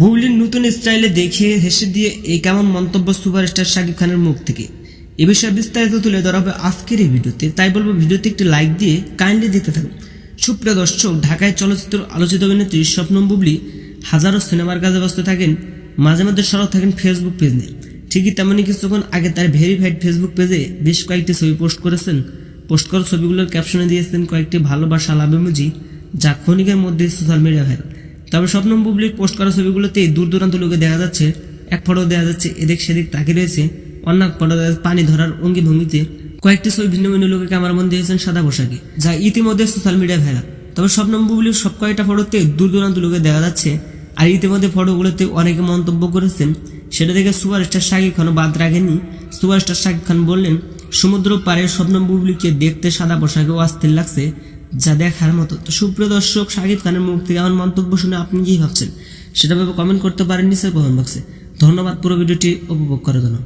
বুবলির নতুন স্টাইলে দেখিয়ে হেসে দিয়ে এই কেমন মন্তব্য সুপারস্টার শাকিব খানের মুখ থেকে। এ বিষয়ে বিস্তারিত তুলে ধরা হবে আজকের এই ভিডিওতে। তাই বলব, ভিডিওতে একটি লাইক দিয়ে কাইন্ডলি দেখতে থাকুন। সুপ্রিয় দর্শক, ঢাকায় চলচ্চিত্র আলোচিত অভিনেত্রী স্বপ্নম বুবলি হাজারো সিনেমার কাজে ব্যস্ত থাকেন, মাঝে মধ্যে সরব থাকেন ফেসবুক পেজ নিয়ে। ঠিকই তেমনই কিছুক্ষণ আগে তার ভেরিফাইড ফেসবুক পেজে বেশ কয়েকটি ছবি পোস্ট করেছেন। পোস্ট করা ছবিগুলোর ক্যাপশনে দিয়েছেন কয়েকটি ভালোবাসা লাভ ইমোজি যা ক্ষণিকের মধ্যে সোশ্যাল মিডিয়া ভাইরাল তবে স্বপ্নম বুবলির পোস্ট করা ছবিগুলোতে দূর দূরান্ত লোকে দেখা যাচ্ছে, এক ফটো দেখা যাচ্ছে, এদিক সেদিক তাকিয়ে রয়েছে অন্য ফটো পানি ধরার অঙ্গি ভঙ্গিতে কয়েকটি ছবি ভিন্ন ভিন্ন লোকে ক্যামেরা বন্দী হয়েছেন সাদা পোশাকে, যা ইতিমধ্যে সোশ্যাল মিডিয়া ভাইরাল তবে স্বপ্নম বুবলির সব কয়েকটা ফটোতে দূর দূরান্ত লোকে দেখা যাচ্ছে, আর ইতিমধ্যে ফটোগুলোতে অনেকে মন্তব্য করেছেন, সেটা দেখে সুপারস্টার শাকিব খানও বাদ রাখেনি সুপারস্টার শাকিব খান বললেন, সমুদ্র পাড়ের স্বপ্নম বুবলিকে দেখতে সাদা পোশাকেও অস্থির লাগছে যা দেখার মতো। তো সুপ্রিয় দর্শক, শাকিব খানের মুখ থেকে আমার মন্তব্য শুনে আপনি কি ভাবছেন? সেটা ভাবে কমেন্ট করতে পারেন নিচের কমেন্ট বক্সে ধন্যবাদ, পুরো ভিডিওটি উপভোগ করার জন্য।